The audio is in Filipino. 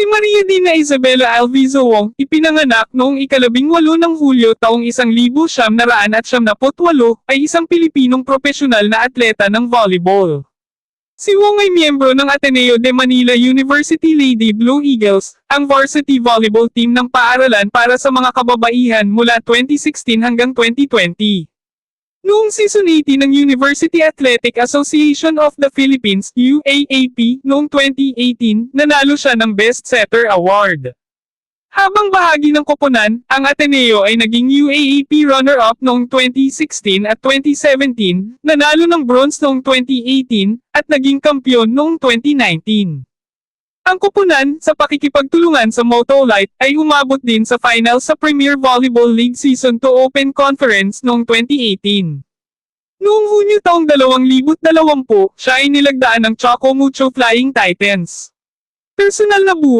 Si Maria Dina Isabela Alvizo Wong, ipinanganak noong ikalabing walo ng Hulyo taong isang libo siyam naraan at siyam napot walo, ay isang Pilipinong profesional na atleta ng volleyball. Si Wong ay miyembro ng Ateneo de Manila University Lady Blue Eagles, ang varsity volleyball team ng paaralan para sa mga kababaihan mula 2016 hanggang 2020. Noong season 18 ng University Athletic Association of the Philippines, UAAP, noong 2018, nanalo siya ng Best Setter Award. Habang bahagi ng koponan, ang Ateneo ay naging UAAP runner-up noong 2016 at 2017, nanalo ng bronze noong 2018, at naging kampyon noong 2019. Ang koponan, sa pakikipagtulungan sa Moto Light, ay umabot din sa final sa Premier Volleyball League Season 2 Open Conference noong 2018. Noong Hunyo taong 2020, siya ay nilagdaan ng Choco Mucho Flying Titans. Personal na buhay